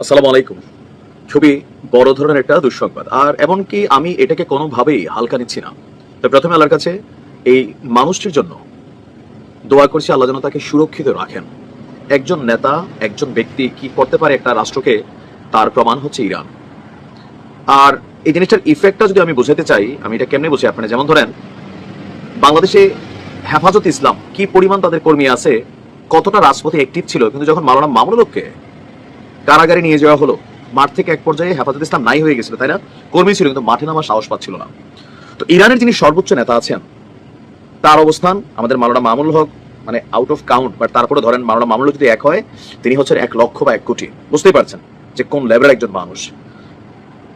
আসসালামু আলাইকুম। খুবই বড় ধরনের একটা দুঃসংবাদ। আর এমনকি আমি এটাকে কোনোভাবেই হালকা নিচ্ছি না? তো প্রথমে আল্লাহর কাছে এই মানুষটির জন্য দোয়া করছি, আল্লাহ যেন তাকে সুরক্ষিত রাখেন। একজন নেতা, একজন ব্যক্তি কি করতে পারে একটা রাষ্ট্রকে, তার প্রমাণ হচ্ছে ইরান। আর এই জিনিসটার ইফেক্টটা যদি আমি বোঝাতে চাই, আমি এটা কেমনে বুঝি? আপনারা যেমন ধরেন, বাংলাদেশে হেফাজত ইসলাম কি পরিমাণ তাদের কর্মী আছে, কতটা রাজপথে অ্যাক্টিভ ছিল, কিন্তু যখন মাওলানা মামুনুলকে কারাগারে নিয়ে যাওয়া হলো। মাঠ থেকে এক পর্যায়ে হেফাজত ইসলাম নাই হয়ে গেছিল, তাই না? কর্মী ছিল কিন্তু মাঠে নামার সাহস পাচ্ছিল না। তো ইরানের যিনি সর্বোচ্চ নেতা আছেন, তার অবস্থান আমাদের মাওলানা মামুল হক মানে আউট অফ কাউন্ট বাট তারপরে ধরেন মাওলানা মামুল যদি এক হয়, তিনি হচ্ছেন এক লক্ষ বা এক কোটি। বুঝতেই পারছেন যে কোন লেভেলের একজন মানুষ।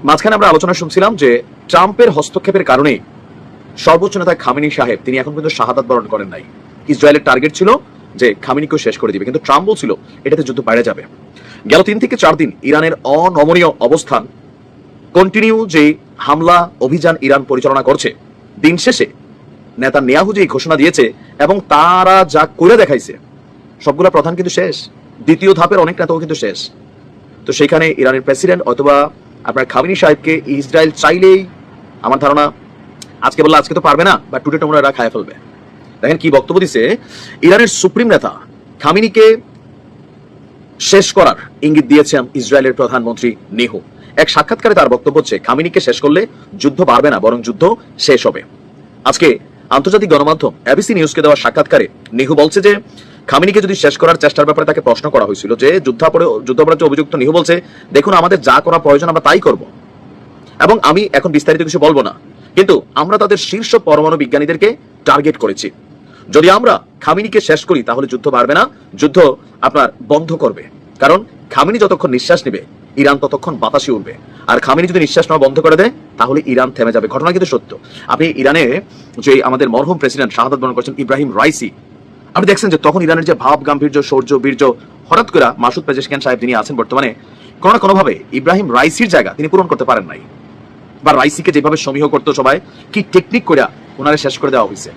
মাঝখানে আমরা আলোচনা শুনছিলাম যে ট্রাম্পের হস্তক্ষেপের কারণেই সর্বোচ্চ নেতা খামিনি সাহেব, তিনি এখন কিন্তু শাহাদাত বরণ করেন নাই। ইসরায়েলের টার্গেট ছিল যে খামিনিকেও শেষ করে দিবে। কিন্তু ট্রাম্প বলছিল এটাতে যুদ্ধ বাইরে যাবে। গেল তিন থেকে চার দিন ইরানের অনমনীয় অবস্থান। কন্টিনিউ যে হামলা অভিযান ইরান পরিচালনা করছে, দিন শেষে নেতা নেয়াহু যে ঘোষণা দিয়েছে এবং তারা যা করে দেখাইছে, সবগুলা প্রধান কিন্তু শেষ। দ্বিতীয় ধাপের অনেক নেতাও কিন্তু শেষ। তো সেখানে ইরানের প্রেসিডেন্ট অথবা আপনার খামিনি সাহেবকে ইসরায়েল চাইলেই, আমার ধারণা আজকে বললে আজকে তো পারবে না, বা টুডে টোমরা খায় ফেলবে। দেখেন কি বক্তব্য দিছে, ইরানের সুপ্রিম নেতা খামিনিকে শেষ করার ইঙ্গিত দিয়েছেন ইসরায়েলের প্রধানমন্ত্রী নেহু। এক সাক্ষাৎকারে তার বক্তব্য হচ্ছে, খামিনিকে শেষ করলে যুদ্ধ বাড়বে না, বরং যুদ্ধ শেষ হবে। আজকে আন্তর্জাতিক গণমাধ্যম এবিসি নিউজকে দেওয়া সাক্ষাৎকারে নেহু বলছে যে, খামিনিকে যদি শেষ করার চেষ্টার ব্যাপারে তাকে প্রশ্ন করা হয়েছিল যে, যুদ্ধাপরে যুদ্ধাপরাধে অভিযুক্ত নেহু বলছে, দেখুন, আমাদের যা করা প্রয়োজন আমরা তাই করব। এবং আমি এখন বিস্তারিত কিছু বলব না। কিন্তু আমরা তাদের শীর্ষ পরমাণু বিজ্ঞানীদেরকে টার্গেট করেছি। যদি আমরা খামিনিকে শেষ করি, তাহলে যুদ্ধ বাড়বে না। যুদ্ধ আপনার বন্ধ করবে। কারণ খামিনি যতক্ষণ নিঃশ্বাস নেবে, ইরান ততক্ষণ বাতাসে উঠবে আর খামিনি যদি নিঃশ্বাস নেওয়া বন্ধ করে দেয়, তাহলে ইরান থেমে যাবে। ঘটনা কিন্তু সত্য। আপনি ইরানে যে আমাদের মরহুম প্রেসিডেন্ট শাহাদাত বরণ করেছেন, ইব্রাহিম রাইসি, আপনি দেখছেন যে তখন ইরানের যে ভাব, গাম্ভীর্য, শৌর্য, বীর্য, হঠাৎ করে মাসুদ পেজেশকিয়ান সাহেব যিনি আছেন বর্তমানে, কোনো না কোনোভাবে ইব্রাহিম রাইসির জায়গা তিনি পূরণ করতে পারেন নাই। বা রাইসিকে যেভাবে সমীহ করতো সবাই, কি টেকনিক করে ওনারে শেষ করে দেওয়া হয়েছে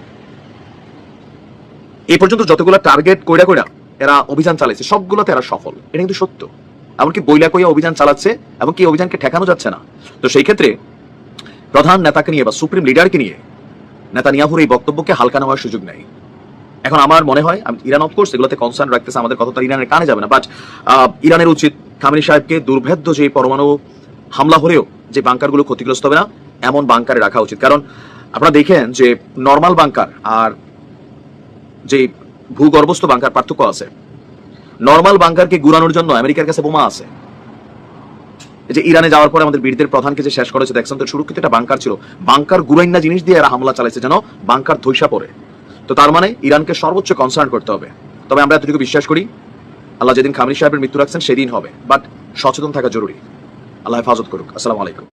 এই পর্যন্ত যতগুলো টার্গেট কইরা কইরা এরা অভিযান চালাইছে, সবগুলোতে এরা সফল। এটা কিন্তু সত্য। এমনকি বইলা কইয়া অভিযান চালাচ্ছে এবং কি অভিযানকে ঠেকানো যাচ্ছে না। তো সেই ক্ষেত্রে প্রধান নেতাকে নিয়ে বা সুপ্রিম লিডারকে নিয়ে নেতা নিয়াহুর এই বক্তব্যকে হালকা নেওয়ার সুযোগ নেই। এখন আমার মনে হয় ইরান অফকোর্স এগুলোতে কনসার্ন রাখতেছে, আমাদের কথা তো ইরানের কানে যাবে না বাট ইরানের উচিত খামিনি সাহেবকে দুর্ভেদ্য যে পরমাণু হামলা হলেও যে বাংকারগুলো ক্ষতিগ্রস্ত হবে না, এমন বাংকারে রাখা উচিত। কারণ আপনারা দেখেন যে নর্মাল বাংকার আর যে ভূগর্ভস্থ বাংকার পার্থক্য আছে। নর্মাল বাংকারকে গুড়ানোর জন্য আমেরিকার কাছে বোমা আছে। যে ইরানে যাওয়ার পরে আমাদের বীরদের প্রধানকে যে শেষ করেছে, দেখছেন তো সুরক্ষিত একটা বাংকার ছিল। বাংকার গুড়াইনা জিনিস দিয়ে এরা হামলা চালাইছে, যেন বাংকার ধৈসা পড়ে। তো তার মানে ইরানকে সর্বোচ্চ কনসার্ন করতে হবে। তবে আমরা এতটুকু বিশ্বাস করি, আল্লাহ যেদিন খামরি সাহেবের মৃত্যু রাখছেন, সেদিন হবে। বাট সচেতন থাকা জরুরি। আল্লাহ হেফাজত করুক। আসসালামু আলাইকুম।